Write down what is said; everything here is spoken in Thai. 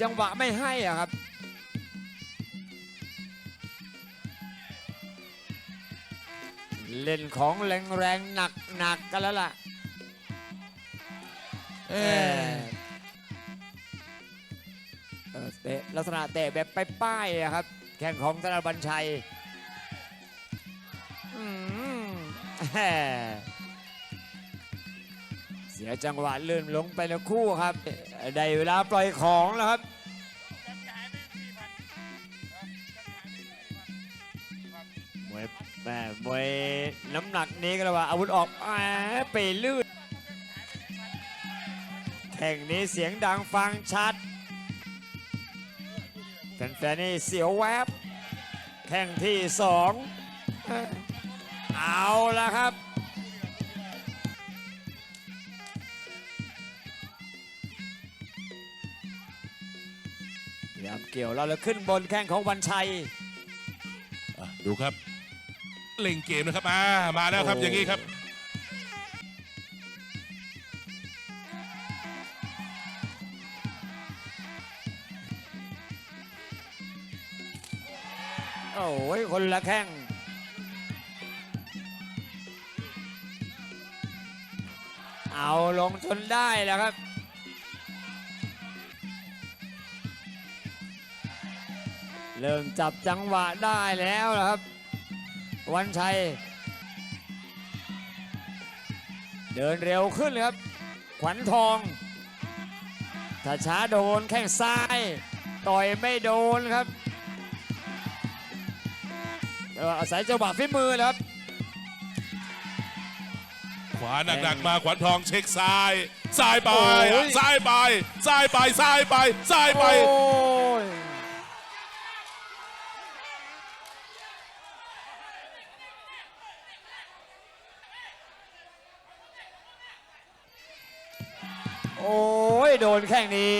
จังหวะไม่ให้อะครับเล่นของแรงแรงๆหนักหนักๆกันแล้วล่ะเอเอออเออเตะลักษณะเตะแบบป้ายๆอะครับ แข่งของธนบัญชัยอืมแหม่เสียจังหวะลื่นลงไปแล้วคู่ครับ ได้เวลาปล่อยของแล้วครับ มวยแม่มวยน้ำหนักนี้ก็เลยว่าอาวุธออกแหมไปลื่นแข่งนี้เสียงดังฟังชัดแฟนๆนี่เสียวแวบ แข่งที่สอง เอาละครับ ยายามเกี่ยวแล้วแล้วขึ้นบนแข้งของวันชัย อะดูครับเล่งเกมนะครับอ่ามาแล้วครับโอ้ อย่างนี้ครับโอ้ยคนละแข้งเอาลงจนได้แล้วครับ เริ่มจับจังหวะได้แล้วนะครับ วันชัย เดินเร็วขึ้นเลยครับ ขวัญทองถ้าช้าโดนแข้งซ้าย ต่อยไม่โดนครับเอ่ออาศัยจังหวะฝีมือนะครับ ขวาหนักๆมาขวัญทองเช็คซ้ายซ้ายไปโอ้ยซ้ายไปซ้ายไปซ้ายไปซ้ายไป โอ้ยโดนแข้งนี้